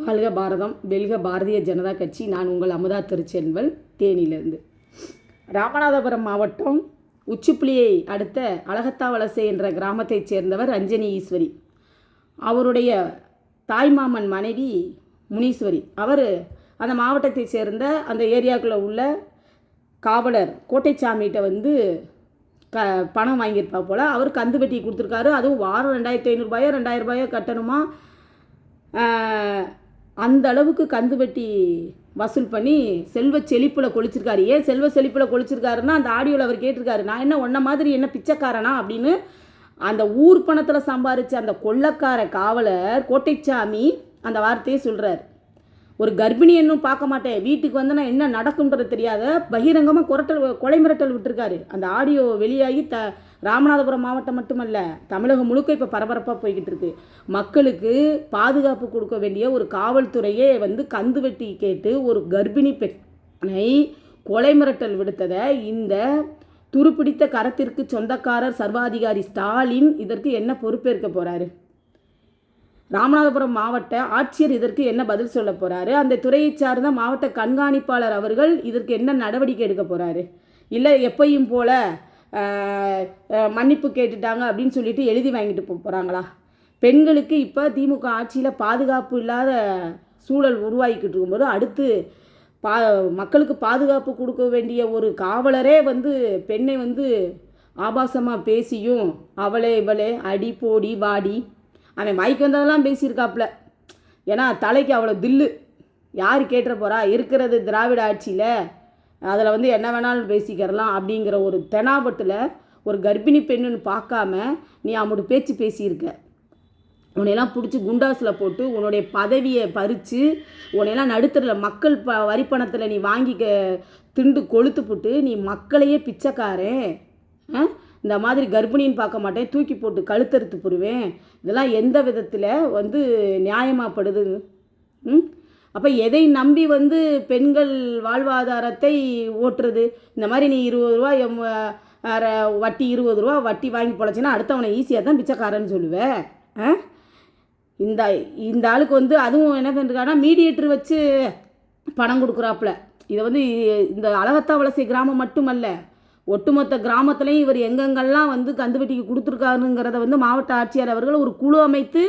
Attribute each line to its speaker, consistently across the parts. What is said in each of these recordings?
Speaker 1: வாழ்க பாரதம் வெல்க பாரதிய ஜனதா கட்சி நான் உங்கள் அமுதா திருச்செல்வல் தேனியிலிருந்து. ராமநாதபுரம் மாவட்டம் உச்சிப்புலியை அடுத்த அழகத்தாவலசை என்ற கிராமத்தைச் சேர்ந்தவர் ரஞ்சனி ஈஸ்வரி. அவருடைய தாய்மாமன் மனைவி முனீஸ்வரி. அவர் அந்த மாவட்டத்தைச் சேர்ந்த அந்த ஏரியாக்குள்ளே உள்ள காவலர் கோட்டைச்சாமிகிட்ட வந்து க பணம் வாங்கியிருப்பா போல் அவர் கந்து வெட்டி கொடுத்துருக்காரு. அதுவும் வாரம் ரெண்டாயிரத்தி ஐநூறுபாயோ ரெண்டாயிரம் ரூபாயோ கட்டணுமா? அந்த அளவுக்கு கந்து வெட்டி வசூல் பண்ணி செல்வ செழிப்பில் கொளிச்சிருக்காரு. ஏன் செல்வ செழிப்பில் கொளிச்சிருக்காருன்னா அந்த ஆடியோவில் அவர் கேட்டிருக்காரு நான் என்ன ஒன்ன மாதிரி என்ன பிச்சைக்காரனா? அப்படின்னு அந்த ஊர் பணத்தில் சம்பாரித்த அந்த கொள்ளக்கார காவலர் கோட்டைச்சாமி அந்த வார்த்தையை சொல்கிறார் ஒரு கர்ப்பிணி என்னும் பார்க்க மாட்டேன். வீட்டுக்கு வந்து நான் என்ன நடக்கும்ன்றது தெரியாத பகிரங்கமாக குரட்டல் கொலை மிரட்டல் விட்டுருக்காரு. அந்த ஆடியோ வெளியாகி த ராமநாதபுரம் மாவட்டம் மட்டுமல்ல தமிழகம் முழுக்க இப்போ பரபரப்பாக போய்கிட்டு இருக்கு. மக்களுக்கு பாதுகாப்பு கொடுக்க வேண்டிய ஒரு காவல்துறையே வந்து கந்து வெட்டி கேட்டு ஒரு கர்ப்பிணி பெண்ணை கொலை மிரட்டல் விடுத்ததை இந்த துருப்பிடித்த கரத்திற்கு சொந்தக்காரர் சர்வாதிகாரி ஸ்டாலின் இதற்கு என்ன பொறுப்பேற்க போகிறாரு ராமநாதபுரம் மாவட்ட ஆட்சியர் இதற்கு என்ன பதில் சொல்ல போறாரு? அந்த துறையை சார்ந்த மாவட்ட கண்காணிப்பாளர் அவர்கள் இதற்கு என்ன நடவடிக்கை எடுக்க போறாரு? இல்லை எப்பையும் போல மன்னிப்பு கேட்டுட்டாங்க அப்படின்னு சொல்லிட்டு எழுதி வாங்கிட்டு போக போகிறாங்களா பெண்களுக்கு இப்போ திமுக ஆட்சியில் பாதுகாப்பு இல்லாத சூழல் உருவாகிக்கிட்டு இருக்கும்போது அடுத்து பா மக்களுக்கு பாதுகாப்பு கொடுக்க வேண்டிய ஒரு காவலரே வந்து பெண்ணை வந்து ஆபாசமாக பேசியும் அவளே இவளே அடி போடி வாடி அவன் வாய்க்கு வந்ததெல்லாம் பேசியிருக்காப்புல. ஏன்னா தலைக்கு அவ்வளோ தில்லு. யார் கேட்டுற போகிறா இருக்கிறது திராவிட ஆட்சியில். அதில் வந்து என்ன வேணாலும் பேசிக்கிறலாம் அப்படிங்கிற ஒரு தெனாபட்டில் ஒரு கர்ப்பிணி பெண்ணுன்னு பார்க்காம நீ அவனோட பேச்சு பேசியிருக்க. உன்னையெல்லாம் பிடிச்சி குண்டாஸில் போட்டு உன்னுடைய பதவியை பறித்து உன்னையெல்லாம் நடுத்தரில் மக்கள் ப வரிப்பணத்தில் நீ வாங்கிக்க திண்டு கொளுத்து போட்டு நீ மக்களையே பிச்சைக்காரன். ஆ? இந்த மாதிரி கர்ப்பிணின்னு பார்க்க மாட்டேன் தூக்கி போட்டு கழுத்தறுத்து போடுவேன். இதெல்லாம் எந்த விதத்தில் வந்து நியாயமாகப்படுது ம்? அப்போ எதை நம்பி வந்து பெண்கள் வாழ்வாதாரத்தை ஓட்டுறது? இந்த மாதிரி நீ இருபது ரூபா எம் வட்டி இருபது ரூபா வட்டி வாங்கி பொழைச்சின்னா அடுத்தவனை ஈஸியாக தான் பிச்சைக்காரன்னு சொல்லுவேன் ஆ? இந்த இந்த ஆளுக்கு வந்து அதுவும் என்ன பண்ணிருக்காங்கன்னா மீடியேட்டர் வச்சு பணம் கொடுக்குறாப்புல. இதை வந்து இந்த அழகத்தாவலசை கிராமம் மட்டுமல்ல. ஒட்டுமொத்த கிராமத்துலேயும் இவர் எங்கெங்கெல்லாம் வந்து கந்துவட்டிக்கு கொடுத்துருக்காருங்கிறத வந்து மாவட்ட ஆட்சியர் அவர்கள் ஒரு குழு அமைத்து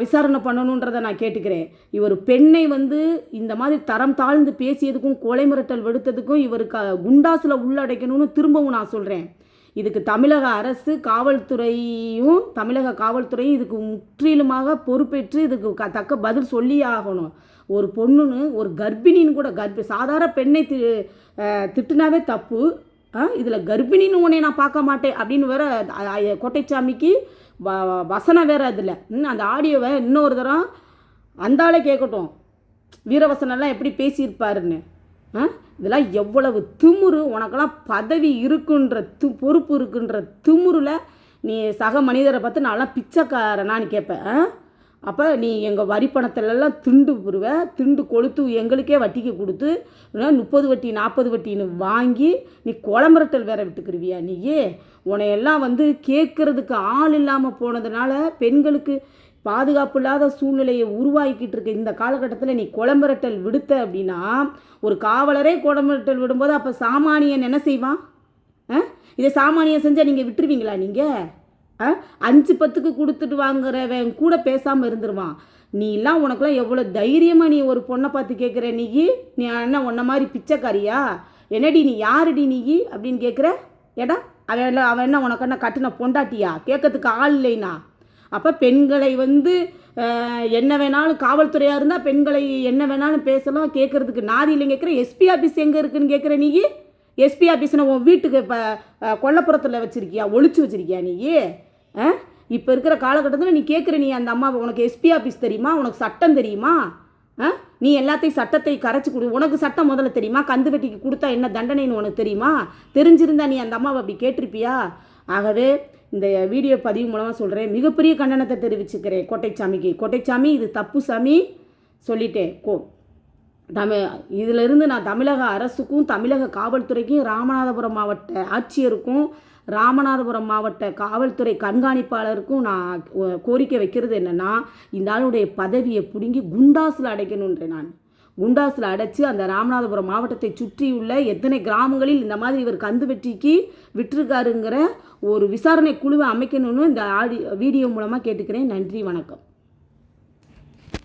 Speaker 1: விசாரணை பண்ணணுன்றதை நான் கேட்டுக்கிறேன். இவர் பெண்ணை வந்து இந்த மாதிரி தரம் தாழ்ந்து பேசியதுக்கும் கொலை மிரட்டல் வெடுத்ததுக்கும் இவர் க குண்டாஸில் உள்ளடைக்கணும்னு திரும்பவும் நான் சொல்கிறேன் இதுக்கு தமிழக அரசு காவல்துறையும் தமிழக காவல்துறையும் இதுக்கு முற்றிலுமாக பொறுப்பேற்று இதுக்கு க தக்க பதில் சொல்லியே ஆகணும். ஒரு பொண்ணுன்னு ஒரு கர்ப்பிணின்னு கூட கர்ப்பி சாதாரண பெண்ணை தி திட்டுனாவே தப்பு. இதில் கர்ப்பிணின்னு உன்னை நான் பார்க்க மாட்டேன் அப்படின்னு வேற அ- கோட்டைச்சாமிக்கு வ வ- வசனம் வேற அதில். அந்த ஆடியோவை இன்னொரு தரம் அந்தாலே கேட்கட்டும் வீரவசனம்லாம் எப்படி பேசியிருப்பாருன்னு. ஆ இதெல்லாம் எவ்வளவு திமுரு உனக்கெல்லாம் பதவி இருக்குன்ற து பொறுப்பு இருக்குன்ற திமுறில் நீ சக மனிதரை பார்த்து நான்லாம் பிச்சைக்காரனான்னு கேட்பேன் ஆ? அப்போ நீ எங்கள் வரி பணத்திலெல்லாம் திண்டு புருவ திண்டு கொளுத்து எங்களுக்கே வட்டிக்கு கொடுத்து முப்பது வட்டி நாற்பது வட்டின்னு வாங்கி நீ குளமிரட்டல் வேற விட்டுக்கிருவியா நீயே உன்னையெல்லாம் வந்து கேட்குறதுக்கு ஆள் இல்லாமல் போனதுனால பெண்களுக்கு பாதுகாப்பு இல்லாத சூழ்நிலையை உருவாக்கிட்டு இருக்க இந்த காலகட்டத்தில் நீ குளமிரட்டல் விடுத்த அப்படின்னா ஒரு காவலரே குளமிரட்டல் விடும்போது அப்போ சாமானியன் என்ன செய்வான்? ஆ? இதை சாமானியம் செஞ்சால் நீங்கள் விட்டுருவீங்களா நீங்கள் அஞ்சு பத்துக்கு கொடுத்துட்டு வாங்குறவன் கூட பேசாமல் இருந்துருவான். நீ எல்லாம் உனக்குலாம் எவ்வளோ தைரியமாக நீ ஒரு பொண்ணை பார்த்து கேட்குற நீ நீ என்ன உன்ன மாதிரி பிச்சைக்காரியா? என்னடி நீ யாருடி நீ அப்படின்னு கேட்குற ஏடா அவன் அவன் என்ன உனக்கு என்ன கட்டின பொண்டாட்டியா? கேட்கறதுக்கு ஆள் இல்லைனா? அப்போ பெண்களை வந்து என்ன வேணாலும் காவல்துறையாக இருந்தால் பெண்களை என்ன வேணாலும் பேசலாம் கேட்குறதுக்கு நாதி இல்லைங்க கேட்குற எஸ்பி ஆஃபீஸ் எங்கே இருக்குன்னு கேட்குற நீ எஸ்பி ஆஃபீஸ்னு உன் வீட்டுக்கு இப்போ கொல்லப்புறத்தில் வச்சுருக்கியா? ஒழிச்சு வச்சுருக்கியா நீ இப்போ இருக்கிற காலகட்டத்தில் நீ கேட்குற நீ அந்த அம்மாவை உனக்கு எஸ்பி ஆஃபீஸ் தெரியுமா? உனக்கு சட்டம் தெரியுமா? ஆ? நீ எல்லாத்தையும் சட்டத்தை கரைச்சி கொடு. உனக்கு சட்டம் முதல்ல தெரியுமா? கந்து வெட்டிக்கு கொடுத்தா என்ன தண்டனைன்னு உனக்கு தெரியுமா? தெரிஞ்சிருந்தா நீ அந்த அம்மாவை அப்படி கேட்டிருப்பியா? ஆகவே இந்த வீடியோ பதிவு மூலமாக சொல்கிறேன் மிகப்பெரிய கண்டனத்தை தெரிவிச்சுக்கிறேன் கோட்டைச்சாமிக்கு. கோட்டைச்சாமி இது தப்பு சாமி. சொல்லிட்டேன். கோ தமிழ் இதிலிருந்து நான் தமிழக அரசுக்கும் தமிழக காவல்துறைக்கும் ராமநாதபுரம் மாவட்ட ஆட்சியருக்கும் ராமநாதபுரம் மாவட்ட காவல்துறை கண்காணிப்பாளருக்கும் நான் கோரிக்கை வைக்கிறது என்னென்னா இந்த ஆளுடைய பதவியை பிடுங்கி குண்டாஸில் அடைக்கணுன்றேன் நான். குண்டாஸில் அடைச்சி அந்த ராமநாதபுரம் மாவட்டத்தை சுற்றியுள்ள எத்தனை கிராமங்களில் இந்த மாதிரி இவர் கந்து வெட்டிக்கு விட்டுருக்காருங்கிற ஒரு விசாரணை குழுவை அமைக்கணும்னு இந்த ஆடி வீடியோ மூலமாக கேட்டுக்கிறேன். நன்றி வணக்கம்.